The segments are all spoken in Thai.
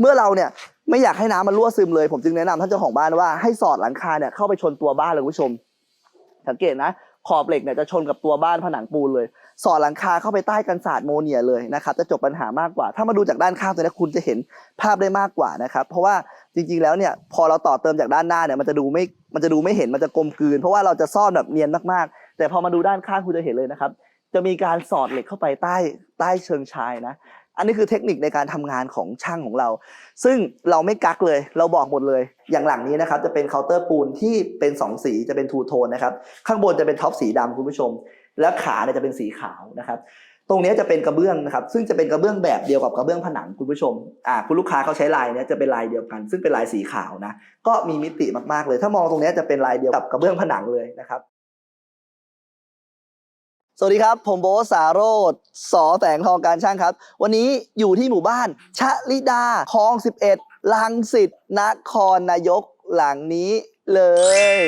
เมื่อเราเนี่ยไม่อยากให้น้ำมันรั่วซึมเลยผมจึงแนะนำท่านเจ้าของบ้านว่าให้สอดหลังคาเนี่ยเข้าไปชนตัวบ้านเลยคุณผู้ชม สังเกตนะ ขอบเหล็กเนี่ยจะชนกับตัวบ้านผนังปูนเลย สอดหลังคาเข้าไปใต้กันศาสตร์โมเนียเลยนะครับจะจบปัญหามากกว่า ถ้ามาดูจากด้านข้างตัวนี้คุณจะเห็นภาพได้มากกว่านะครับเพราะว่าจริงๆแล้วเนี่ยพอเราต่อเติมจากด้านหน้าเนี่ยมันจะดูไม่มันจะดูไม่เห็นมันจะกลมกลืน เพราะว่าเราจะซ่อนแบบเนียนมากๆ แต่พอมาดูด้านข้างคุณจะเห็นเลยนะครับจะมีการสอดเหล็กเข้าไปใต้ใต้เชิงชายนะ อันนี้คือเทคนิคในการทำงานของช่างของเรา ซึ่งเราไม่กักเลย เราบอกหมดเลย อย่างหลังนี้นะครับจะเป็นเคาน์เตอร์ปูนที่เป็น 2 สีจะเป็นทูโทนนะครับ ข้างบนจะเป็นท็อปสีดำคุณผู้ชม และขาเนี่ยจะเป็นสีขาวนะครับ ตรงนี้จะเป็นกระเบื้องนะครับ ซึ่งจะเป็นกระเบื้องแบบเดียวกับกระเบื้องผนังคุณผู้ชม อ่าคุณลูกค้าเขาใช้ลายเนี้ยจะเป็นลายเดียวกัน ซึ่งเป็นลายสีขาวนะ ก็มีมิติมากๆเลย ถ้ามองตรงนี้จะเป็นลายเดียวกับกระเบื้องผนังเลยนะครับ สวัสดีครับ ผมโบสาโรธสอแสงทองการช่างครับ วันนี้อยู่ที่หมู่บ้าน ชะลิดาคลอง 11 ลังสิตนครนายกหลังนี้เลย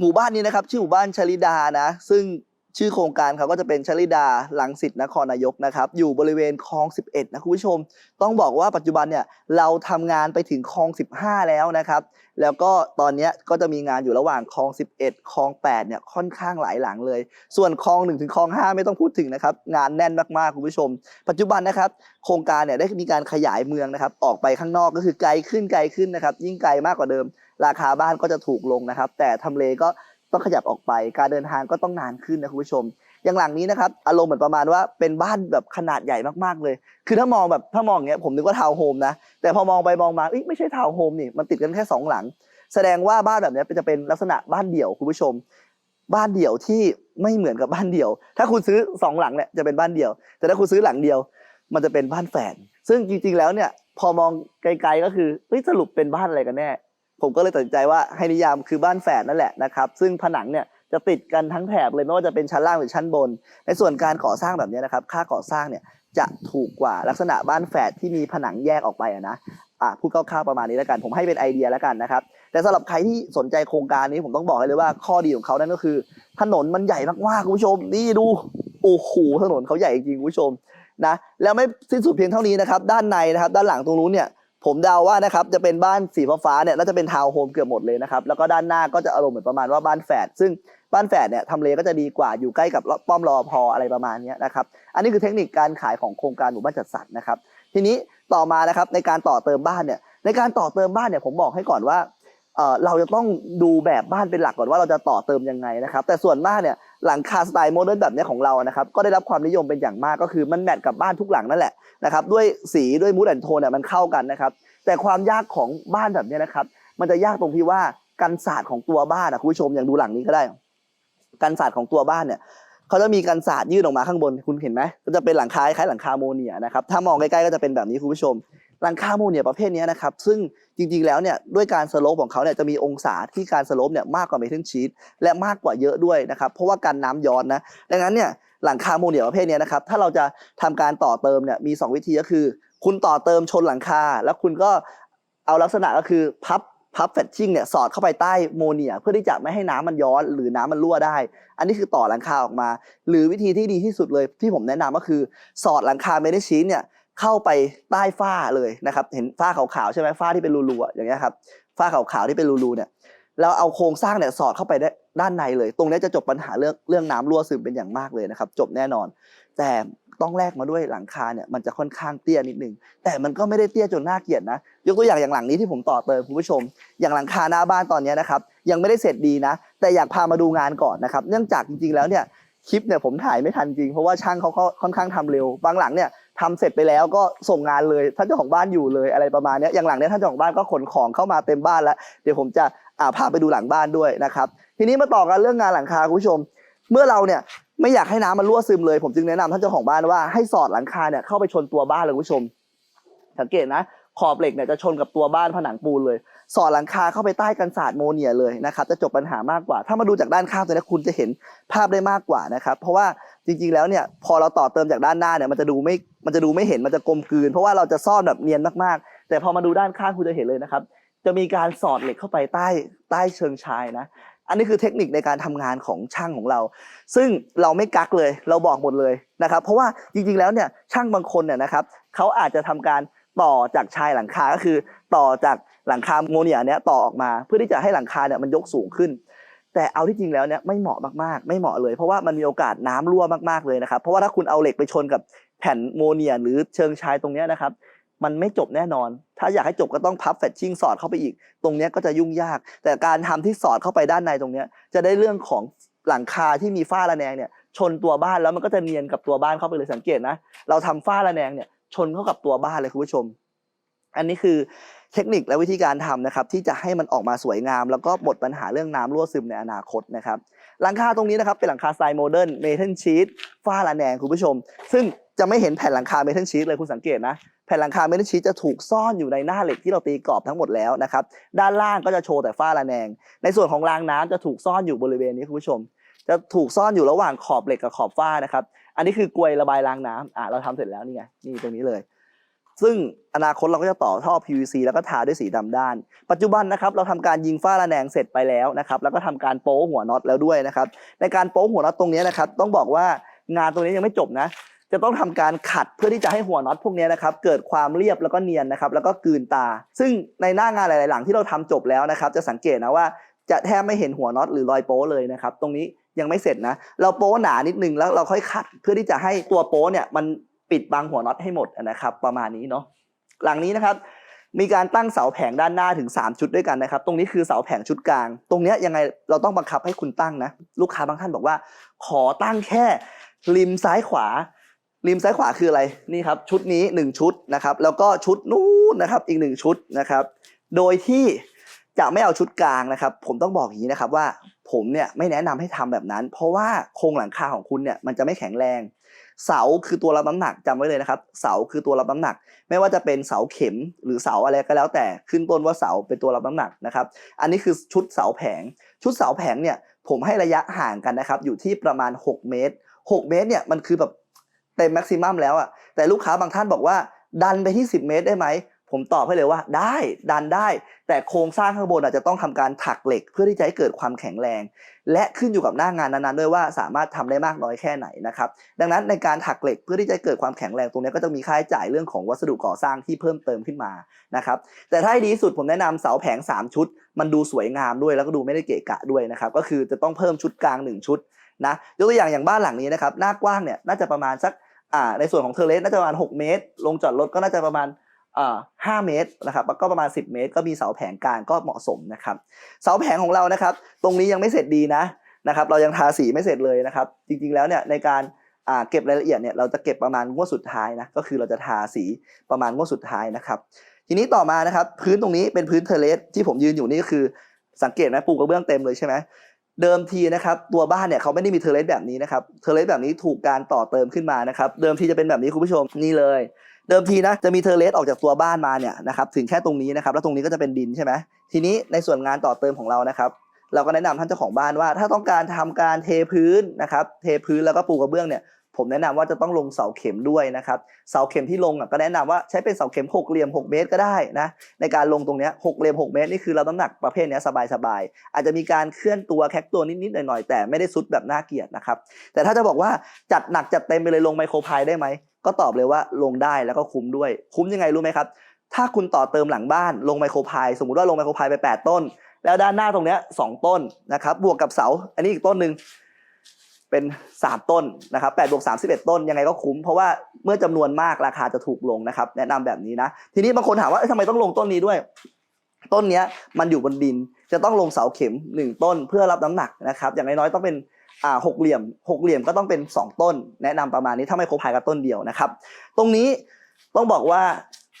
หมู่บ้านนี้นะครับ ชื่อหมู่บ้านชลิดานะ ซึ่ง ชื่อโครงการเขาก็จะเป็นชลิดาลังสิตนครนายกนะครับ อยู่บริเวณคลอง 11 นะคุณผู้ชม ต้องบอกว่าปัจจุบันเนี่ยเราทำงานไปถึงคลอง 15 แล้วนะครับ แล้วก็ตอนนี้ก็จะมีงานอยู่ระหว่างคลอง 11คลอง 8 เนี่ยค่อนข้างหลายหลังเลย ส่วนคลอง 1 ถึงคลอง 5 ไม่ต้องพูดถึงนะครับ งานแน่นมากๆคุณผู้ชม ปัจจุบันนะครับ โครงการเนี่ยได้มีการขยายเมืองนะครับ ออกไปข้างนอกก็คือไกลขึ้นไกลขึ้นนะครับ ยิ่งไกลมากกว่าเดิม ราคาบ้านก็จะถูกลงนะครับ แต่ทำเลก็ ต้องขยับออกไป การเดินทางก็ต้องนานขึ้นนะคุณผู้ชม อย่างหลังนี้นะครับอารมณ์เหมือนประมาณว่าเป็นบ้านแบบขนาดใหญ่มากๆเลย คือถ้ามองแบบถ้ามองอย่างเงี้ยผมนึกว่าทาวน์โฮมนะแต่พอมองไปมองมาเอ้ยไม่ใช่ทาวน์โฮมนี่มันติดกันแค่สองหลัง แสดงว่าบ้านแบบนี้จะเป็นลักษณะบ้านเดี่ยวคุณผู้ชม บ้านเดี่ยวที่ไม่เหมือนกับบ้านเดี่ยว ถ้าคุณซื้อสองหลังเนี่ยจะเป็นบ้านเดี่ยว แต่ถ้าคุณซื้อหลังเดียว มันจะเป็นบ้านแฝดซึ่งจริงๆแล้วเนี่ยพอมองไกลๆก็คือเฮ้ยสรุปเป็นบ้านอะไรกันแน่ ผมก็เลยตัดสินใจว่าให้นิยามคือบ้านแฝดนั่นแหละนะครับ ซึ่งผนังเนี่ยจะติดกันทั้งแถบเลยไม่ว่าจะเป็นชั้นล่างหรือชั้นบน ในส่วนการก่อสร้างแบบนี้นะครับ ค่าก่อสร้างเนี่ยจะถูกกว่าลักษณะบ้านแฝดที่มีผนังแยกออกไปนะอะพูดคร่าวๆประมาณนี้แล้วกัน ผมให้เป็นไอเดียแล้วกันนะครับ แต่สำหรับใครที่สนใจโครงการนี้ผมต้องบอกให้เลยว่าข้อดีของเขานั่นก็คือ ถนนมันใหญ่มากๆคุณผู้ชม นี่ดูโอ้โหถนนเขาใหญ่จริงๆคุณผู้ชมนะแล้วไม่สิ้นสุดเพียงเท่านี้นะครับ ด้านในนะครับ ด้านหลังตรงนู้นเนี่ย ผมเดาว่านะครับจะเป็นบ้านสีฟ้าเนี่ยน่าจะเป็นทาวน์โฮมเกือบหมดเลยนะครับแล้วก็ด้านหน้าก็จะอารมณ์เหมือนประมาณว่าบ้านแฝดซึ่งบ้านแฝดเนี่ยทำเลก็จะดีกว่าอยู่ใกล้กับป้อมรอพออะไรประมาณนี้นะครับอันนี้คือเทคนิคการขายของโครงการหมู่บ้านจัดสรรนะครับ ทีนี้ต่อมานะครับในการต่อเติมบ้านเนี่ยในการต่อเติมบ้านเนี่ยผมบอกให้ก่อนว่าเเราจะต้องดูแบบบ้านเป็นหลักก่อนว่าเราจะต่อเติมยังไงนะครับ แต่ส่วนมากเนี่ย หลังคาสไตล์โมเดิร์นแบบนี้ของเรานะครับก็ได้รับความนิยมเป็นอย่างมากก็คือมันแมทกับบ้านทุกหลังนั่นแหละนะครับด้วยสีด้วยมูดแอนโทนเนี่ยมันเข้ากันนะครับแต่ความยากของบ้านแบบนี้นะครับมันจะยากตรงที่ว่ากันศาสตร์ของตัวบ้านนะคุณผู้ชมอย่างดูหลังนี้ก็ได้กันศาสตร์ของตัวบ้านเนี่ยเขาจะมีกันศาสตร์ยื่นออกมาข้างบนคุณเห็นไหมก็จะเป็นหลังคาคล้ายหลังคาโมเนียนะครับถ้ามองใกล้ๆก็จะเป็นแบบนี้คุณผู้ชม หลังคาโมเนี่ยประเภทนี้นะครับซึ่งจริงๆแล้วเนี่ยด้วยการสโลปของเขาเนี่ยจะมีองศาที่การสโลปเนี่ยมากกว่าเมทัลชีตและมากกว่าเยอะด้วยนะครับเพราะว่ากันน้ำย้อนนะดังนั้นเนี่ยหลังคาโมเนียประเภทนี้นะครับถ้าเราจะทำการต่อเติมเนี่ยมีสองวิธีก็คือ คุณต่อเติมชนหลังคา แล้วคุณก็เอาลักษณะก็คือพับพับแฟชชิ่งเนี่ยสอดเข้าไปใต้โมเนีย เพื่อที่จะไม่ให้น้ำมันย้อน หรือน้ำมันรั่วได้ อันนี้คือต่อหลังคาออกมา หรือวิธีที่ดีที่สุดเลยที่ผมแนะนำก็คือ สอดหลังคาเมทัลชีตเนี่ย เข้าไปใต้ฝ้าเลยนะครับ เห็นฝ้าขาวๆใช่ไหมฝ้าที่เป็นรูๆอย่างเงี้ยครับฝ้าขาวๆที่เป็นรูๆเนี่ยแล้วเอาโครงสร้างเนี่ยสอดเข้าไปได้ด้านในเลย ตรงนี้จะจบปัญหาเรื่องเรื่องน้ำรั่วซึมเป็นอย่างมากเลยนะครับ จบแน่นอน แต่ต้องแลกมาด้วยหลังคาเนี่ยมันจะค่อนข้างเตี้ยนิดนึงแต่มันก็ไม่ได้เตี้ยจนน่าเกลียดนะ ยกตัวอย่างอย่างหลังนี้ที่ผมต่อเติมคุณผู้ชม อย่างหลังคาหน้าบ้านตอนนี้นะครับยังไม่ได้เสร็จดีนะ แต่อยากพามาดูงานก่อนนะครับ เนื่องจากจริงๆแล้วเนี่ยคลิปเนี่ยผมถ่ายไม่ทันจริงเพราะว่าช่างเขาค่อนข้างทำเร็ว บางหลังเนี่ย ทำเสร็จไปแล้วก็ส่งงานเลยท่านเจ้าของบ้านอยู่เลยอะไรประมาณนี้อย่างหลังเนี้ยท่านเจ้าของบ้านก็ขนของเข้ามาเต็มบ้านแล้ว เดี๋ยวผมจะอ่าพาไปดูหลังบ้านด้วยนะครับ ทีนี้มาต่อกันเรื่องงานหลังคาคุณผู้ชม เมื่อเราเนี่ยไม่อยากให้น้ำมันรั่วซึมเลย ผมจึงแนะนำท่านเจ้าของบ้านว่าให้สอดหลังคาเนี่ยเข้าไปชนตัวบ้านเลยคุณผู้ชม สังเกตนะขอบเหล็กเนี่ยจะชนกับตัวบ้านผนังปูนเลย สอดหลังคาเข้าไปใต้กันศาสตร์โมเนียเลยนะครับจะจบปัญหามากกว่า ถ้ามาดูจากด้านข้างตัวนี้คุณจะเห็นภาพได้มากกว่านะครับ เพราะว่า จริงๆแล้วเนี่ยพอเราต่อเติมจากด้านหน้าเนี่ยมันจะดูไม่มันจะดูไม่เห็นมันจะกลมกลืน เพราะว่าเราจะซ่อนแบบเนียนมากๆ แต่พอมาดูด้านข้างคุณจะเห็นเลยนะครับ จะมีการสอดเหล็กเข้าไปใต้ใต้เชิงชายนะ อันนี้คือเทคนิคในการทำงานของช่างของเรา ซึ่งเราไม่กักเลยเราบอกหมดเลยนะครับ เพราะว่าจริงๆแล้วเนี่ยช่างบางคนเนี่ยนะครับเขาอาจจะทำการต่อจากชายหลังคาก็คือ ต่อจากหลังคาโมเนียเนี้ยต่อออกมา เพื่อที่จะให้หลังคาเนี่ยมันยกสูงขึ้น แต่เอาที่จริงแล้วเนี่ยไม่เหมาะมากๆ ไม่เหมาะเลย เพราะว่ามันมีโอกาสน้ำรั่วมากๆเลยนะครับ เพราะว่าถ้าคุณเอาเหล็กไปชนกับแผ่นโมเนียหรือเชิงชายตรงเนี้ยนะครับมันไม่จบแน่นอน ถ้าอยากให้จบก็ต้องพับแฟชชิ่งสอดเข้าไปอีก ตรงเนี้ยก็จะยุ่งยาก แต่การทำที่สอดเข้าไปด้านในตรงเนี้ยจะได้เรื่องของหลังคาที่มีฝ้าระแนงเนี่ยชนตัวบ้านแล้วมันก็จะเนียนกับตัวบ้านเข้าไปเลยสังเกตนะ เราทำฝ้าระแนงเนี่ยชนเข้ากับตัวบ้านเลยคุณผู้ชม อันนี้คือ เทคนิคและวิธีการทำนะครับที่จะให้มันออกมาสวยงาม แล้วก็หมดปัญหาเรื่องน้ำรั่วซึมในอนาคตนะครับหลังคาตรงนี้นะครับเป็นหลังคาสไตล์โมเดิร์นเมทัลชีตฝ้าระแนงคุณผู้ชม ซึ่งจะไม่เห็นแผ่นหลังคาเมทัลชีตเลยคุณสังเกตนะแผ่นหลังคาเมทัลชีตจะถูกซ่อนอยู่ในหน้าเหล็กที่เราตีกรอบทั้งหมดแล้วนะครับด้านล่างก็จะโชว์แต่ฝ้าระแนง ในส่วนของรางน้ำจะถูกซ่อนอยู่บริเวณนี้คุณผู้ชม จะถูกซ่อนอยู่ระหว่างขอบเหล็กกับขอบฝ้านะครับอันนี้คือกลวยระบายรางน้ำอ่าเราทำเสร็จแล้วนี่ไงนี่ตรงนี้เลย ซึ่งอนาคตเราก็จะต่อท่อ PVC แล้วก็ทาด้วยสีดำด้าน ปัจจุบันนะครับเราทำการยิงฝ้าระแนงเสร็จไปแล้วนะครับ แล้วก็ทำการโป๊หัวน็อตแล้วด้วยนะครับ ในการโป๊หัวน็อตตรงนี้นะครับ ต้องบอกว่างานตรงนี้ยังไม่จบนะ จะต้องทำการขัดเพื่อที่จะให้หัวน็อตพวกนี้นะครับเกิดความเรียบแล้วก็เนียนนะครับ แล้วก็กลืนตา ซึ่งในหน้างานหลาย ๆ หลังที่เราทำจบแล้วนะครับ จะสังเกตนะว่าจะแทบไม่เห็นหัวน็อตหรือรอยโป๊เลยนะครับ ตรงนี้ยังไม่เสร็จนะ เราโป๊หนานิดนึงแล้วเราค่อยขัดเพื่อที่จะให้ตัวโป๊เนี่ยมัน ปิดบังหัวน็อตให้หมดนะครับประมาณนี้เนาะหลังนี้นะครับมีการตั้งเสาแผงด้านหน้าถึง 3 ชุดด้วยกันนะครับ ตรงนี้คือเสาแผงชุดกลาง ตรงเนี้ยยังไงเราต้องบังคับให้คุณตั้งนะ ลูกค้าบางท่านบอกว่า ขอตั้งแค่ริมซ้ายขวา ริมซ้ายขวาคืออะไรนี่ครับ ชุดนี้ 1 ชุดนะครับ แล้วก็ชุดนู้นนะครับอีก 1 ชุดนะครับ โดยที่จะไม่เอาชุดกลางนะครับ ผมต้องบอกอย่างนี้นะครับว่า ผมเนี่ยไม่แนะนำให้ทำแบบนั้น เพราะว่าโครงหลังคาของคุณเนี่ยมันจะไม่แข็งแรง เสาคือตัวรับน้ำหนักจำไว้เลยนะครับ เสาคือตัวรับน้ำหนัก ไม่ว่าจะเป็นเสาเข็มหรือเสาอะไรก็แล้วแต่ขึ้นต้นว่าเสาเป็นตัวรับน้ำหนักนะครับ อันนี้คือชุดเสาแผง ชุดเสาแผงเนี่ยผมให้ระยะห่างกันนะครับ อยู่ที่ประมาณ 6 เมตร 6 เมตรเนี่ยมันคือแบบเต็มแม็กซิมัมแล้วอะแต่ลูกค้าบางท่านบอกว่าดันไปที่ 10 เมตรได้ไหม ผมตอบให้เลยว่าได้ดันได้ แต่โครงสร้างข้างบนอาจจะต้องทำการถักเหล็ก เพื่อที่จะให้เกิดความแข็งแรง และขึ้นอยู่กับหน้างานนั้นๆด้วยว่าสามารถทำได้มากน้อยแค่ไหนนะครับดังนั้นในการถักเหล็กเพื่อที่จะเกิดความแข็งแรงตรงนี้ก็จะมีค่าใช้จ่ายเรื่องของวัสดุก่อสร้างที่เพิ่มเติมขึ้นมานะครับแต่ถ้าดีสุดผมแนะนำเสาแผง 3 ชุด มันดูสวยงามด้วยแล้วก็ดูไม่ได้เกะกะด้วยนะครับก็คือจะต้องเพิ่มชุดกลาง 1 ชุดนะยกตัวอย่างอย่างบ้านหลังนี้นะครับหน้ากว้างเนี่ยน่าจะประมาณสักอ่าในส่วนของเทเลสน่าจะประมาณ 6 เมตร ลงจอดรถก็น่าจะประมาณ ห้าเมตรนะครับก็ประมาณ 10 เมตร ก็มีเสาแผงกลางก็เหมาะสมนะครับเสาแผงของเรานะครับ ตรงนี้ยังไม่เสร็จดีนะนะครับ เรายังทาสีไม่เสร็จเลยนะครับ จริงๆแล้วเนี่ยในการเก็บรายละเอียดเนี่ยเราจะเก็บประมาณงวดสุดท้ายนะก็คือเราจะทาสีประมาณงวดสุดท้ายนะครับ ทีนี้ต่อมานะครับ พื้นตรงนี้เป็นพื้นเทเลสที่ผมยืนอยู่นี่ก็คือสังเกตไหมปูกระเบื้องเต็มเลยใช่ไหมเดิมทีนะครับตัวบ้านเนี่ยเขาไม่ได้มีเทเลสแบบนี้นะครับเทเลสแบบนี้ถูกการต่อเติมขึ้นมานะครับ เดิมทีจะเป็นแบบนี้คุณผู้ชมนี่เลย เดิมทีนะจะมีเทอร์เลสออกจากตัวบ้านมาเนี่ยนะครับถึงแค่ตรงนี้นะครับแล้วตรงนี้ก็จะเป็นดินใช่ไหมทีนี้ในส่วนงานต่อเติมของเรานะครับเราก็แนะนำท่านเจ้าของบ้านว่า ถ้าต้องการทำการเทพื้นนะครับเทพื้นแล้วก็ปูกระเบื้องเนี่ย ผมแนะนำว่าจะต้องลงเสาเข็มด้วยนะครับ เสาเข็มที่ลงก็แนะนำว่าใช้เป็นเสาเข็มหกเหลี่ยม 6 เมตรก็ได้นะ ในการลงตรงนี้หกเหลี่ยม 6 เมตรนี่คือเราน้ำหนักประเภทนี้สบายๆ อาจจะมีการเคลื่อนตัวแคกตัวนิดๆหน่อยๆ แต่ไม่ได้ซุดแบบน่าเกลียดนะครับ แต่ถ้าจะบอกว่าจัดหนักจัดเต็มไปเลยลงไมโครพายได้ไหม ก็ตอบเลยว่าลงได้แล้วก็คุ้มด้วย คุ้มยังไงรู้ไหมครับ ถ้าคุณต่อเติมหลังบ้านลงไมโครพายสมมุติว่าลงไมโครพายไป 8 ต้น แล้วด้านหน้าตรงนี้สองต้นนะครับ บวกกับเสา อันนี้อีกต้นหนึ่ง เป็น3ต้นนะครับ8บวก31ต้นยังไงก็คุ้ม เพราะว่าเมื่อจำนวนมากราคาจะถูกลงนะครับ แนะนำแบบนี้นะ ทีนี้บางคนถามว่าทำไมต้องลงต้นนี้ด้วย ต้นนี้มันอยู่บนดิน จะต้องลงเสาเข็ม 1 ต้นเพื่อรับน้ำหนักนะครับ อย่างน้อยๆต้องเป็นอ่าหกเหลี่ยมหกเหลี่ยมก็ต้องเป็น 2 ต้น แนะนำประมาณนี้ถ้าไม่ครบภายกับต้นเดียวนะครับ ตรงนี้ต้องบอกว่า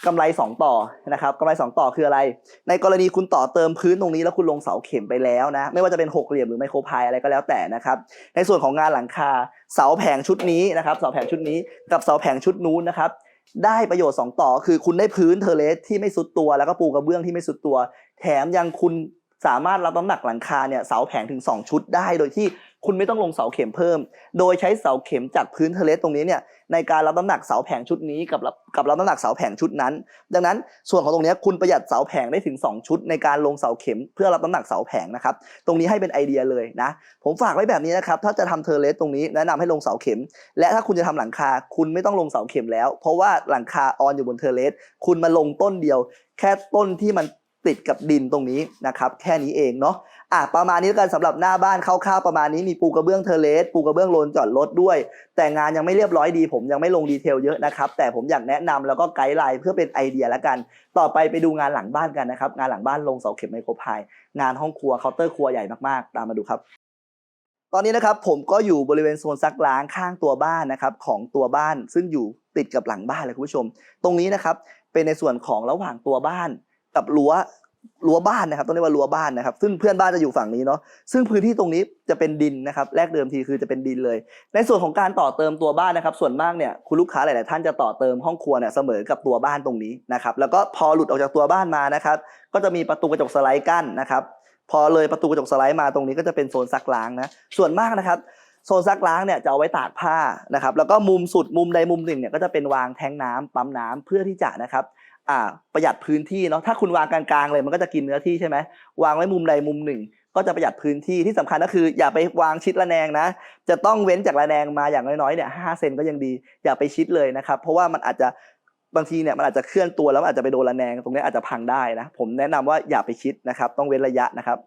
กำไร2 ต่อนะครับกำไร 2 ต่อคืออะไร ในกรณีคุณต่อเติมพื้นตรงนี้แล้วคุณลงเสาเข็มไปแล้วนะ ไม่ว่าจะเป็นหกเหลี่ยมหรือไมโครพายอะไรก็แล้วแต่นะครับ ในส่วนของงานหลังคาเสาแผงชุดนี้นะครับเสาแผงชุดนี้กับเสาแผงชุดนู้นนะครับได้ประโยชน์ 2 ต่อคือคุณได้พื้นเทเลสที่ไม่สุดตัว แล้วก็ปูกระเบื้องที่ไม่สุดตัว แถมยังคุณสามารถรับน้ำหนักหลังคาเนี่ยเสาแผงถึง 2 ชุดได้โดยที่ คุณไม่ต้องลงเสาเข็มเพิ่ม โดยใช้เสาเข็มจากพื้นเทเลสตรงนี้เนี่ยในการรับน้ำหนักเสาแผงชุดนี้กับรับกับรับน้ำหนักเสาแผงชุดนั้น ดังนั้นส่วนของตรงนี้คุณประหยัดเสาแผงได้ถึง 2 ชุด ในการลงเสาเข็มเพื่อรับน้ำหนักเสาแผงนะครับตรงนี้ให้เป็นไอเดียเลยนะผมฝากไว้แบบนี้นะครับถ้าจะทำเทเลสตรงนี้แนะนำให้ลงเสาเข็ม และถ้าคุณจะทำหลังคาคุณไม่ต้องลงเสาเข็มแล้ว เพราะว่าหลังคาออนอยู่บนเทเลสคุณมาลงต้นเดียว แค่ต้นที่มัน ติดกับดินตรงนี้นะครับ แค่นี้เองเนาะอะประมาณนี้แล้วกันสำหรับหน้าบ้านคร่าวๆประมาณนี้มีปูกระเบื้องเทเลสปูกระเบื้องโลนจอดรถด้วย แต่งานยังไม่เรียบร้อยดี ผมยังไม่ลงดีเทลเยอะนะครับ แต่ผมอยากแนะนำแล้วก็ไกด์ไลน์เพื่อเป็นไอเดียแล้วกัน ต่อไปไปดูงานหลังบ้านกันนะครับ งานหลังบ้านลงเสาเข็มไมโครพายงานห้องครัวเคาน์เตอร์ครัวใหญ่มากๆ ตามมาดูครับตอนนี้นะครับผมก็อยู่บริเวณโซนซักล้างข้างตัวบ้านนะครับของตัวบ้านซึ่งอยู่ติดกับหลังบ้านเลยคุณผู้ชม ตรงนี้นะครับเป็นในส่วนของระหว่างตัวบ้าน กับรั้วรั้วบ้านนะครับต้องเรียกว่ารั้วบ้านนะครับ ซึ่งเพื่อนบ้านจะอยู่ฝั่งนี้เนาะซึ่งพื้นที่ตรงนี้จะเป็นดินนะครับ แรกเดิมทีคือจะเป็นดินเลย ในส่วนของการต่อเติมตัวบ้านนะครับ ส่วนมากเนี่ยคุณลูกค้าหลาย ๆ ท่านจะต่อเติมห้องครัวเนี่ยเสมอกับตัวบ้านตรงนี้นะครับ แล้วก็พอหลุดออกจากตัวบ้านมานะครับ ก็จะมีประตูกระจกสไลด์กั้นนะครับ พอเลยประตูกระจกสไลด์มาตรงนี้ก็จะเป็นโซนซักล้างนะส่วนมากนะครับโซนซักล้างเนี่ยจะเอาไว้ตากผ้านะครับ แล้วก็มุมสุดมุมใดมุมหนึ่งเนี่ยก็จะเป็นวางแทงน้ำปั๊มน้ำเพื่อที่จะนะครับ อ่าประหยัดพื้นที่เนาะถ้าคุณวางกลางๆเลยมันก็จะกินเนื้อที่ใช่ไหมวางไว้มุมใดมุมหนึ่ง ก็จะประหยัดพื้นที่ที่สำคัญก็คือ อย่าไปวางชิดระแนงนะ จะต้องเว้นจากระแนงมาอย่างน้อยๆเนี่ยห้าเซนก็ยังดี อย่าไปชิดเลยนะครับ เพราะว่ามันอาจจะบางทีเนี่ยมันอาจจะเคลื่อนตัวแล้วอาจจะไปโดนระแนงตรงนี้อาจจะพังได้นะ ผมแนะนำว่าอย่าไปชิดนะครับ ต้องเว้นระยะนะครับ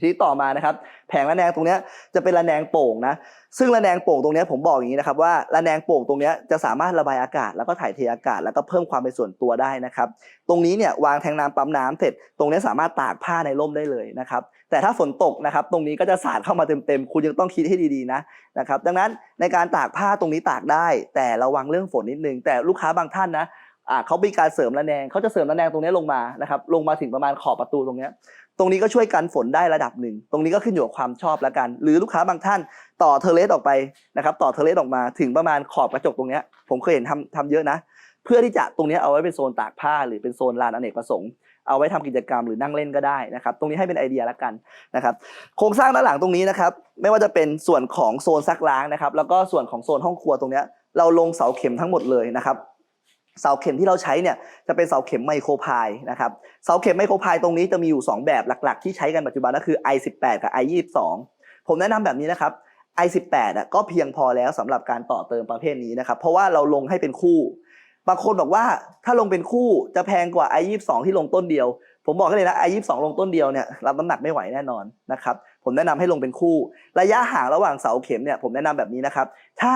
ทีต่อมานะครับ แผงระแนงตรงนี้จะเป็นระแนงโป่งนะ ซึ่งระแนงโป่งตรงนี้ผมบอกอย่างนี้นะครับว่าระแนงโป่งตรงนี้จะสามารถระบายอากาศ แล้วก็ถ่ายเทอากาศ แล้วก็เพิ่มความเป็นส่วนตัวได้นะครับ ตรงนี้เนี่ยวางแทงน้ำปั๊มน้ำเสร็จ ตรงนี้สามารถตากผ้าในร่มได้เลยนะครับ แต่ถ้าฝนตกนะครับ ตรงนี้ก็จะสาดเข้ามาเต็มๆ คุณยังต้องคิดให้ดีๆนะนะครับ ดังนั้นในการตากผ้าตรงนี้ตากได้ แต่ระวังเรื่องฝนนิดนึง แต่ลูกค้าบางท่านนะเขามีการเสริมระแนงเขาจะเสริมระแนงตรงนี้ลงมานะครับ ลงมาถึงประมาณขอบประตูตรงนี้ ตรงนี้ก็ช่วยกันฝนได้ระดับหนึ่ง ตรงนี้ก็ขึ้นอยู่กับความชอบแล้วกัน หรือลูกค้าบางท่านต่อเทเลสออกไปนะครับ ต่อเทเลสออกมาถึงประมาณขอบกระจกตรงนี้ผมเคยเห็นทำทำเยอะนะ เพื่อที่จะตรงนี้เอาไว้เป็นโซนตากผ้า หรือเป็นโซนลานอเนกประสงค์เอาไว้ทำกิจกรรมหรือนั่งเล่นก็ได้นะครับ ตรงนี้ให้เป็นไอเดียแล้วกันนะครับ โครงสร้างด้านหลังตรงนี้นะครับ ไม่ว่าจะเป็นส่วนของโซนซักล้างนะครับ แล้วก็ส่วนของโซนห้องครัวตรงนี้เราลงเสาเข็มทั้งหมดเลยนะครับ เสาเข็มที่เราใช้เนี่ยจะเป็นเสาเข็มไมโครพายนะครับเสาเข็มไมโครพายตรงนี้จะมีอยู่ 2 แบบหลัก ๆ ที่ใช้กันปัจจุบันก็คือ i18 กับ i22 ผมแนะนำแบบนี้นะครับ i18 อะก็เพียงพอแล้วสำหรับการต่อเติมประเภทนี้นะครับ เพราะว่าเราลงให้เป็นคู่ บางคนบอกว่าถ้าลงเป็นคู่จะแพงกว่า i22 ที่ลงต้นเดียว ผมบอกให้เลยนะ i22 ลงต้นเดียวเนี่ยรับน้ำหนักไม่ไหวแน่นอนนะครับผมแนะนำให้ลงเป็นคู่ ระยะห่างระหว่างเสาเข็มเนี่ยผมแนะนำแบบนี้นะครับถ้า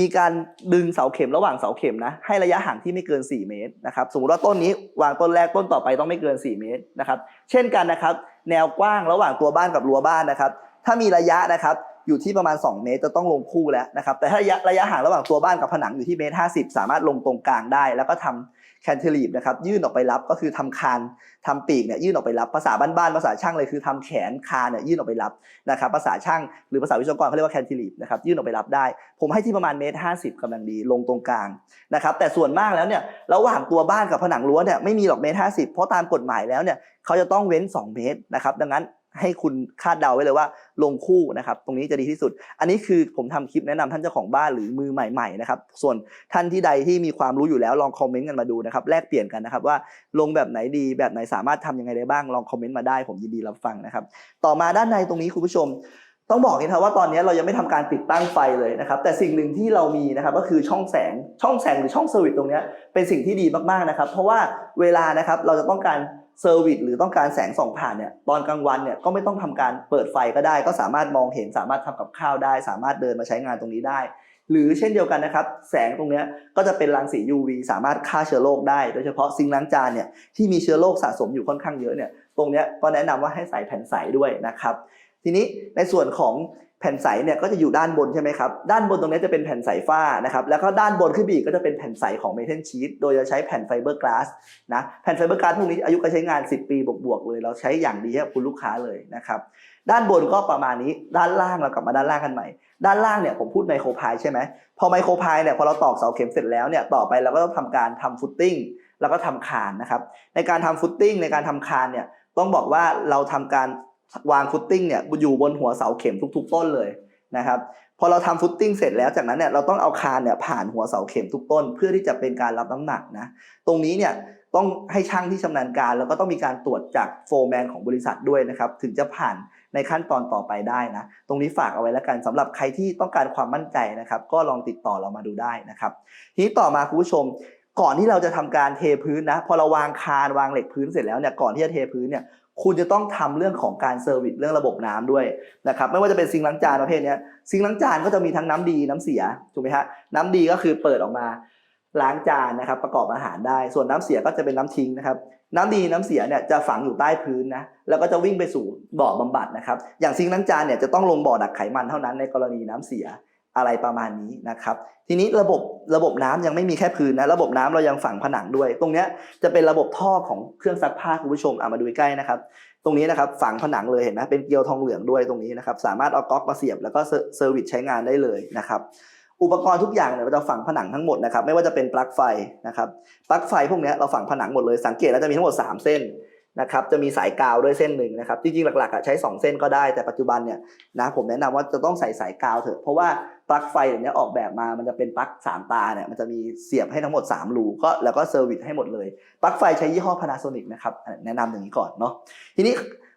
มีการดึงเสาเข็มระหว่างเสาเข็มนะให้ระยะห่างที่ไม่เกิน 4 เมตรนะครับสมมติว่าต้นนี้วางต้นแรกต้นต่อไปต้องไม่เกิน 4 เมตรนะครับเช่นกันนะครับแนวกว้างระหว่างตัวบ้านกับรั้วบ้านนะครับถ้ามีระยะนะครับอยู่ที่ประมาณ 2 เมตรจะต้องลงคู่แล้วนะครับแต่ถ้าระยะระยะห่างระหว่างตัวบ้านกับผนังอยู่ที่เมตรห้สามารถลงตรงกลางได้ แล้วก็ทำ แคนเทลีฟนะครับยื่นออกไปรับก็คือทำคานทำปีกเนี่ยยื่นออกไปรับภาษาบ้านๆภาษาช่างเลยคือทำแขนคานเนี่ยยื่นออกไปรับนะครับภาษาช่างหรือภาษาวิศวกรเขาเรียกว่าแคนติลีฟนะครับยื่นออกไปรับได้ ผมให้ที่ประมาณเมตรห้าสิบกำลังดีลงตรงกลางนะครับแต่ส่วนมากแล้วเนี่ยระหว่างตัวบ้านกับผนังรั้วเนี่ยไม่มีหรอกเมตรห้าสิบเพราะตามกฎหมายแล้วเนี่ยเขาจะต้องเว้น 2 เมตรนะครับดังนั้น ให้คุณคาดเดาไว้เลยว่าลงคู่นะครับตรงนี้จะดีที่สุด อันนี้คือผมทำคลิปแนะนำท่านเจ้าของบ้านหรือมือใหม่ๆนะครับส่วนท่านที่ใดที่มีความรู้อยู่แล้วลองคอมเมนต์กันมาดูนะครับแลกเปลี่ยนกันนะครับว่าลงแบบไหนดีแบบไหนสามารถทำยังไงได้บ้างลองคอมเมนต์มาได้ผมยินดีรับฟังนะครับต่อมาด้านในตรงนี้คุณผู้ชม ต้องบอกนะครับว่าตอนนี้เรายังไม่ทำการติดตั้งไฟเลยนะครับแต่สิ่งหนึ่งที่เรามีนะครับก็คือช่องแสงช่องแสงหรือช่องเซอร์วิสตรงนี้เป็นสิ่งที่ดีมากๆนะครับเพราะว่าเวลานะครับเราจะต้องการ เซอร์วิสหรือต้องการแสงส่องผ่านเนี่ยตอนกลางวันเนี่ยก็ไม่ต้องทำการเปิดไฟก็ได้ ก็สามารถมองเห็นสามารถทำกับข้าวได้ สามารถเดินมาใช้งานตรงนี้ได้ หรือเช่นเดียวกันนะครับ แสงตรงเนี้ยก็จะเป็นรังสี UV สามารถฆ่าเชื้อโรคได้ โดยเฉพาะซิงล้างจานเนี่ยที่มีเชื้อโรคสะสมอยู่ค่อนข้างเยอะเนี่ยตรงเนี้ยก็แนะนำว่าให้ใส่แผ่นใสด้วยนะครับ ทีนี้ในส่วนของ แผ่นใสเนี่ยก็จะอยู่ด้านบนใช่ไหมครับ ด้านบนตรงนี้จะเป็นแผ่นใสฝ้านะครับ แล้วก็ด้านบนขึ้นไปอีกก็จะเป็นแผ่นใสของเมทัลชีตโดยจะใช้แผ่นไฟเบอร์กลาสนะ แผ่นไฟเบอร์กลาสพวกนี้อายุการใช้งาน 10 ปีบวกๆเลย เราใช้อย่างดีกับคุณลูกค้าเลยนะครับ ด้านบนก็ประมาณนี้ ด้านล่างเรากลับมาด้านล่างกันใหม่ ด้านล่างเนี่ยผมพูดไมโครพายใช่ไหม พอไมโครพายเนี่ยพอเราตอกเสาเข็มเสร็จแล้วเนี่ย ต่อไปเราก็ต้องทำการทำฟุตติ้ง แล้วก็ทำคานนะครับ ในการทำฟุตติ้งในการทำคานเนี่ย ต้องบอกว่าเราทำการ วางฟุตติ้งเนี่ยอยู่บนหัวเสาเข็มทุก ๆ ต้นเลยนะครับพอเราทำฟุตติ้งเสร็จแล้วจากนั้นเนี่ยเราต้องเอาคานเนี่ยผ่านหัวเสาเข็มทุกต้น เพื่อที่จะเป็นการรับน้ำหนักนะตรงนี้เนี่ยต้องให้ช่างที่ชำนาญการแล้วก็ต้องมีการตรวจจากโฟร์แมนของบริษัทด้วยนะครับถึงจะผ่านในขั้นตอนต่อไปได้นะ ตรงนี้ฝากเอาไว้แล้วกันสำหรับใครที่ต้องการความมั่นใจนะครับ ก็ลองติดต่อเรามาดูได้นะครับ ทีนี้ต่อมาคุณผู้ชม ก่อนที่เราจะทำการเทพื้นนะ พอเราวางคานวางเหล็กพื้นเสร็จแล้วเนี่ยก่อนที่จะเทพื้นเนี่ยคุณจะต้องทำเรื่องของการเซอร์วิสเรื่องระบบน้ำด้วยนะครับไม่ว่าจะเป็นซิงล้างจานประเภทนี้ซิงล้างจานก็จะมีทั้งน้ำดีน้ำเสียถูกไหมฮะน้ำดีก็คือเปิดออกมาล้างจานนะครับ ประกอบอาหารได้ ส่วนน้ำเสียก็จะเป็นน้ำทิ้งนะครับน้ำดีน้ำเสียเนี่ยจะฝังอยู่ใต้พื้นนะแล้วก็จะวิ่งไปสู่บ่อบำบัดนะครับ อย่างซิงค์ล้างจานเนี่ยจะต้องลงบ่อดักไขมันเท่านั้นในกรณีน้ำเสีย อะไรประมาณนี้นะครับ ทีนี้ระบบระบบน้ำยังไม่มีแค่พื้นนะระบบน้ำเรายังฝังผนังด้วย ตรงเนี้ยจะเป็นระบบท่อของเครื่องซักผ้าคุณผู้ชมเอะมาดูใกล้นะครับ ตรงนี้นะครับฝังผนังเลยเห็นไหมเป็นเกลียวทองเหลืองด้วยตรงนี้นะครับ สามารถเอาก๊อกมาเสียบแล้วก็เซอร์วิสใช้งานได้เลยนะครับอุปกรณ์ทุกอย่างเนี่ยเราจะฝังผนังทั้งหมดนะครับไม่ว่าจะเป็นปลั๊กไฟนะครับปลั๊กไฟพวกนี้เราฝังผนังหมดเลยสังเกตแล้วจะมีทั้งหมด 3 เส้น นะครับจะมีสายกาวด้วยเส้นหนึ่งนะครับจริงๆหลักๆใช้ 2 เส้นก็ได้แต่ปัจจุบันเนี่ยนะผมแนะนำว่าจะต้องใส่สายกาวเถอะเพราะว่าปลั๊กไฟอย่างนี้ออกแบบมามันจะเป็นปลั๊กสามตาเนี่ยมันจะมีเสียบให้ทั้งหมด 3 รูก็แล้วก็เซอร์วิสให้หมดเลยปลั๊กไฟใช้ยี่ห้อ Panasonic นะครับแนะนำอย่างนี้ก่อนเนาะทีนี้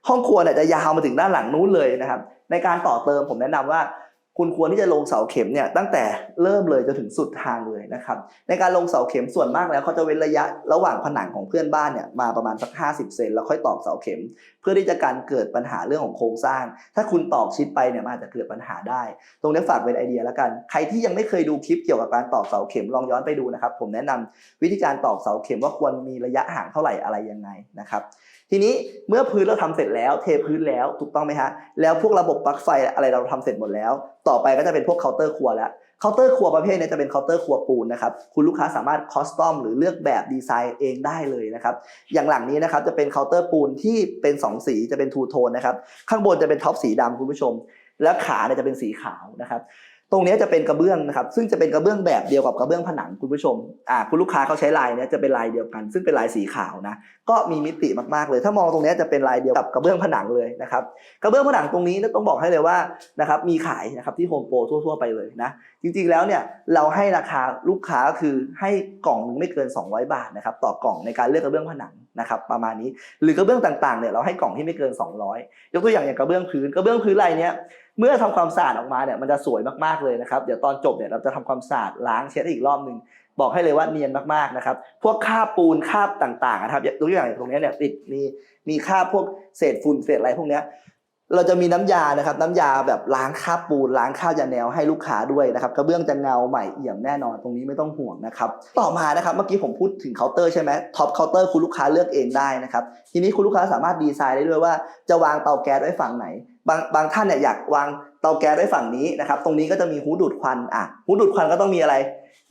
ห้องครัวเนี่ยจะยาวมาถึงด้านหลังนู้นเลยนะครับในการต่อเติมผมแนะนำว่า คุณควรที่จะลงเสาเข็มเนี่ยตั้งแต่เริ่มเลยจนถึงสุดทางเลยนะครับในการลงเสาเข็มส่วนมากแล้วเขาจะเว้นระยะระหว่างผนังของเพื่อนบ้านเนี่ยมาประมาณสัก 50 เซนแล้วค่อยตอกเสาเข็ม เพื่อที่จะการเกิดปัญหาเรื่องของโครงสร้าง ถ้าคุณตอกชิดไปเนี่ยมันอาจจะเกิดปัญหาได้ ตรงนี้ฝากเป็นไอเดียแล้วกัน ใครที่ยังไม่เคยดูคลิปเกี่ยวกับการตอกเสาเข็มลองย้อนไปดูนะครับผมแนะนำวิธีการตอกเสาเข็มว่าควรมีระยะห่างเท่าไหร่อะไรยังไงนะครับ ทีนี้เมื่อพื้นเราทำเสร็จแล้วเทพื้นแล้วถูกต้องไหมฮะแล้วพวกระบบปลั๊กไฟอะไรเราทำเสร็จหมดแล้ว ต่อไปก็จะเป็นพวกเคาน์เตอร์ครัวแล้วเคาน์เตอร์ครัวประเภทนี้จะเป็นเคาน์เตอร์ครัวปูนนะครับคุณลูกค้าสามารถคอสตอมหรือเลือกแบบดีไซน์เองได้เลยนะครับอย่างหลังนี้นะครับจะเป็นเคาน์เตอร์ปูนที่เป็นสองสีจะเป็นทูโทนนะครับข้างบนจะเป็นท็อปสีดำคุณผู้ชม แล้วขาเนี่ยจะเป็นสีขาวนะครับ ตรงนี้จะเป็นกระเบื้องนะครับ ซึ่งจะเป็นกระเบื้องแบบเดียวกับกระเบื้องผนังคุณผู้ชมอ่าคุณลูกค้าเขาใช้ลายเนี้ยจะเป็นลายเดียวกัน ซึ่งเป็นลายสีขาวนะ ก็มีมิติมากๆเลย ถ้ามองตรงนี้จะเป็นลายเดียวกับกระเบื้องผนังเลยนะครับ กระเบื้องผนังตรงนี้ต้องบอกให้เลยว่านะครับ มีขายนะครับที่โฮมโปรทั่ว ๆ ไปเลยนะ จริงๆแล้วเนี่ยเราให้ราคาลูกค้าคือให้กล่องหนึงไม่เกิน 200 บาทนะครับต่อกล่องในการเลือกกระเบื้องผนังนะครับประมาณนี้ หรือกระเบื้องต่างๆเนี่ยเราให้กล่องที่ไม่เกิน 200 ยกตัวอย่างอย่างกระเบื้องพื้นกระเบื้องพื้นลายเนี้ย เมื่อทำความสะอาดออกมาเนี่ยมันจะสวยมากๆเลยนะครับ เดี๋ยวตอนจบเนี่ยเราจะทำความสะอาดล้างเช็ดอีกรอบหนึ่งบอกให้เลยว่าเนียนมากๆนะครับ พวกคราบปูนคราบต่างๆนะครับตัวอย่างตรงนี้เนี่ยติดมีมีคราบพวกเศษฝุ่นเศษอะไรพวกเนี้ยเราจะมีน้ำยานะครับน้ำยาแบบล้างคราบปูนล้างคราบยาแนวให้ลูกค้าด้วยนะครับกระเบื้องจะเงาใหม่เอี่ยมแน่นอนตรงนี้ไม่ต้องห่วงนะครับต่อมานะครับเมื่อกี้ผมพูดถึงเคาน์เตอร์ใช่ไหมท็อปเคาน์เตอร์คุณลูกค้าเลือกเองได้นะครับทีนี้คุณลูกค้าสามารถดีไซน์ได้ด้วยว่าจะวางเตาแก๊สไว้ฝั่งไหน บางบางท่านเนี่ยอยากวางเตาแก๊สไว้ฝั่งนี้นะครับ ตรงนี้ก็จะมีฮูดดูดควันอะฮูดดูดควันก็ต้องมีอะไร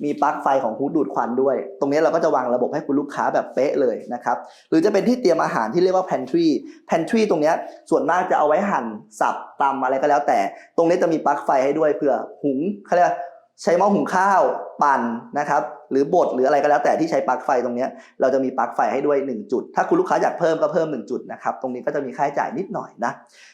มีปลั๊กไฟของฮูดดูดควันด้วย ตรงนี้เราก็จะวางระบบให้คุณลูกค้าแบบเป๊ะเลยนะครับ หรือจะเป็นที่เตรียมอาหารที่เรียกว่า pantry pantry ตรงนี้ส่วนมากจะเอาไว้หั่นสับตำอะไรก็แล้ว แต่ ตรงนี้จะมีปลั๊กไฟให้ด้วยเผื่อหุงเขาเรียกใช้หม้อหุงข้าวปั่นนะครับ หรือบดหรืออะไรก็แล้วแต่ที่ใช้ปลั๊กไฟตรงนี้เราจะมีปลั๊กไฟให้ด้วย 1 จุด ถ้าคุณลูกค้าอยากเพิ่มก็เพิ่ม 1 จุดนะครับตรงนี้ก็จะมีค่าใช้จ่ายนิดหน่อยนะ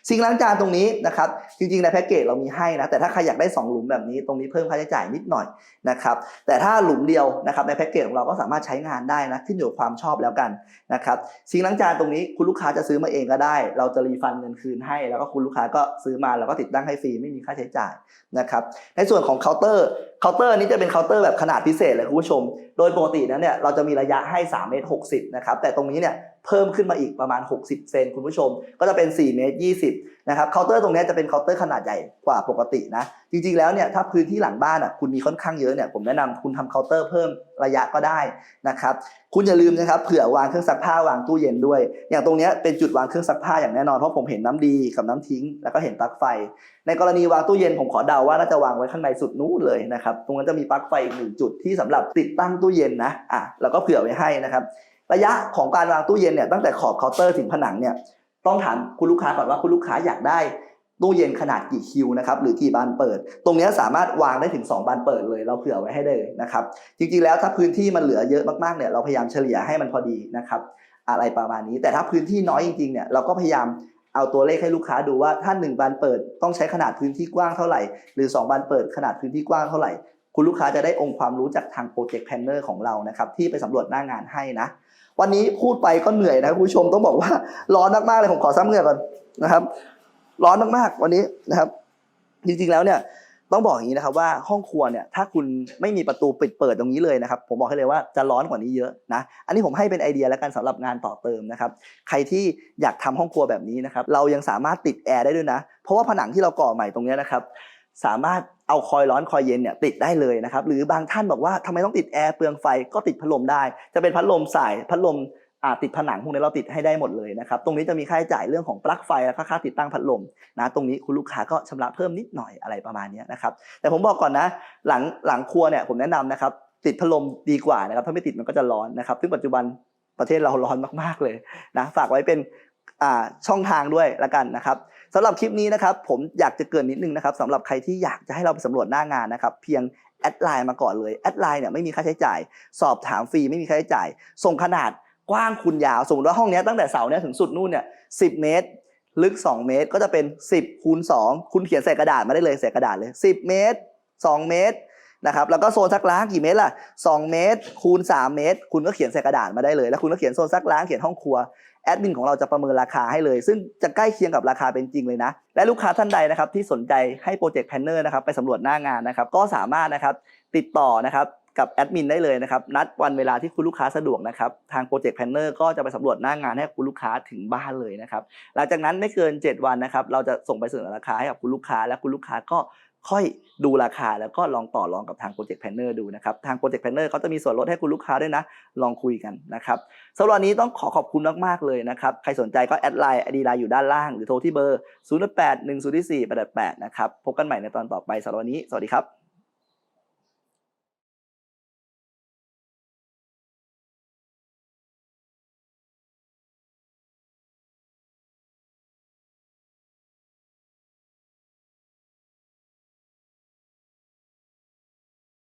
ซิงล้างจานตรงนี้นะครับจริงๆในแพ็กเกจเรามีให้นะแต่ถ้าใครอยากได้ 2 หลุมแบบนี้ตรงนี้เพิ่มค่าใช้จ่ายนิดหน่อยนะครับแต่ถ้าหลุมเดียวนะครับในแพ็กเกจของเราก็สามารถใช้งานได้นะขึ้นอยู่ความชอบแล้วกันนะครับซิงล้างจานตรงนี้คุณลูกค้าจะซื้อมาเองก็ได้ เราจะรีฟันเงินคืนให้ แล้วก็คุณลูกค้าก็ซื้อมาแล้วก็ติดตั้งให้ฟรีไม่มีค่าใช้จ่ายนะครับในส่วนของเคาน์เตอร์เคาน์เตอร์นี้จะเป็นเคาน์เตอร์แบบขนาดพิเศษเลยคุณผู้ชม โดยปกตินั้นเนี่ยเราจะมีระยะให้3เมตร60นะครับแต่ตรงนี้เนี่ยเพิ่มขึ้นมาอีกประมาณ 60 เซนคุณผู้ชม ก็จะเป็น 4 เมตร 20 นะครับเคาน์เตอร์ตรงนี้จะเป็นเคาน์เตอร์ขนาดใหญ่กว่าปกตินะ จริงๆแล้วเนี่ยถ้าพื้นที่หลังบ้านอะคุณมีค่อนข้างเยอะเนี่ยผมแนะนำคุณทำเคาน์เตอร์เพิ่มระยะก็ได้นะครับ คุณอย่าลืมนะครับเผื่อวางเครื่องซักผ้าวางตู้เย็นด้วย อย่างตรงเนี้ยเป็นจุดวางเครื่องซักผ้าอย่างแน่นอนเพราะผมเห็นน้ำดีกับน้ำทิ้ง แล้วก็เห็นปลั๊กไฟ ในกรณีวางตู้เย็นผมขอเดาว่าน่าจะวางไว้ข้างในสุดนู้นเลยนะครับตรงนั้นจะมีปลั๊กไฟอีกหนึ่งจุดที่สำหรับติดตั้งตู้เย็นนะอะแล้วก็เผื่อไว้ให้นะครับ ระยะของการวางตู้เย็นเนี่ยตั้งแต่ขอบเคาน์เตอร์ถึงผนังเนี่ยต้องถามคุณลูกค้าก่อนว่าคุณลูกค้าอยากได้ตู้เย็นขนาดกี่คิวนะครับหรือกี่บานเปิด ตรงนี้สามารถวางได้ถึง 2 บานเปิดเลย เราเผื่อไว้ให้ได้เลยนะครับ จริงๆแล้วถ้าพื้นที่มันเหลือเยอะมากๆเนี่ยเราพยายามเฉลี่ยให้มันพอดีนะครับอะไรประมาณนี้ แต่ถ้าพื้นที่น้อยจริงๆเนี่ยเราก็พยายามเอาตัวเลขให้ลูกค้าดูว่าถ้า 1 บานเปิดต้องใช้ขนาดพื้นที่กว้างเท่าไหร่ หรือ 2 บานเปิดขนาดพื้นที่กว้างเท่าไหร่ คุณลูกค้าจะได้องค์ความรู้จากทางโปรเจกต์แพนเนอร์ของเรานะครับที่ไปสำรวจหน้างานให้นะ วันนี้พูดไปก็เหนื่อยนะคุณผู้ชมต้องบอกว่าร้อนมากๆเลยผมขอซ้ำเหงื่อก่อนนะครับ ร้อนมากๆวันนี้นะครับ จริงๆแล้วเนี่ยต้องบอกอย่างนี้นะครับว่าห้องครัวเนี่ยถ้าคุณไม่มีประตูปิดเปิดตรงนี้เลยนะครับผมบอกให้เลยว่าจะร้อนกว่านี้เยอะนะอันนี้ผมให้เป็นไอเดียแล้วกันสำหรับงานต่อเติมนะครับใครที่อยากทำห้องครัวแบบนี้นะครับเรายังสามารถติดแอร์ได้ด้วยนะ เพราะว่าผนังที่เราก่อใหม่ตรงเนี้ยนะครับ สามารถเอาคอยร้อนคอยเย็นเนี่ยติดได้เลยนะครับ หรือบางท่านบอกว่าทำไมต้องติดแอร์เปลืองไฟก็ติดพัดลมได้ จะเป็นพัดลมสายพัดลมติดผนังพวกนี้เราติดให้ได้หมดเลยนะครับตรงนี้จะมีค่าใช้จ่ายเรื่องของปลั๊กไฟและค่าติดตั้งพัดลมนะตรงนี้คุณลูกค้าก็ชำระเพิ่มนิดหน่อยอะไรประมาณนี้นะครับแต่ผมบอกก่อนนะหลังหลังครัวเนี่ยผมแนะนำนะครับติดพัดลมดีกว่านะครับถ้าไม่ติดมันก็จะร้อนนะครับซึ่งปัจจุบันประเทศเราร้อนมากๆเลยนะฝากไว้เป็นช่องทางด้วยละกันนะครับ สำหรับคลิปนี้นะครับผมอยากจะเกินนิดนึงนะครับสำหรับใครที่อยากจะให้เราไปสำรวจหน้างานนะครับเพียงแอดไลน์มาก่อนเลยแอดไลน์เนี่ยไม่มีค่าใช้จ่าย สอบถามฟรีไม่มีค่าใช้จ่าย ส่งขนาดกว้างคูณยาวสมมติว่าห้องนี้ตั้งแต่เสาเนี้ยถึงสุดนู่นเนี่ยสิเมตร ลึก 2 เมตรก็จะเป็น 10คูณ2คุณเขียนใส่กระดาษมาได้เลยใส่กระดาษเลย 10 เมตร 2 เมตรนะครับแล้วก็โซนซักล้างกี่เมตรล่ะ 2 เมตรคูณ 3 เมตร คุณก็เขียนใส่กระดาษมาได้เลย แล้วคุณก็เขียนโซนซักล้างเขียนห้องครัว แอดมินของเราจะประเมินราคาให้เลย ซึ่งจะใกล้เคียงกับราคาเป็นจริงเลยนะ และลูกค้าท่านใดนะครับที่สนใจให้โปรเจกต์แพนเนอร์นะครับไปสำรวจหน้างานนะครับ ก็สามารถนะครับติดต่อนะครับกับแอดมินได้เลยนะครับ นัดวันเวลาที่คุณลูกค้าสะดวกนะครับ ทางโปรเจกต์แพนเนอร์ก็จะไปสำรวจหน้างานให้คุณลูกค้าถึงบ้านเลยนะครับ หลังจากนั้นไม่เกิน 7 วันนะครับ เราจะส่งไปเสนอราคาให้กับคุณลูกค้า และคุณลูกค้าก็ ค่อยดูราคาแล้วก็ลองต่อรองกับทางโปรเจกต์แพนเนอร์ดูนะครับ ทางโปรเจกต์แพนเนอร์เขาจะมีส่วนลดให้คุณลูกค้าด้วยนะ ลองคุยกันนะครับสำหรับวันนี้ต้องขอขอบคุณมากๆเลยนะครับ ใครสนใจก็แอดไลน์อดีไลน์อยู่ด้านล่าง หรือโทรที่เบอร์ 0 8 1 0 4 8 8 นะครับ พบกันใหม่ในตอนต่อไปสำหรับวันนี้ สวัสดีครับ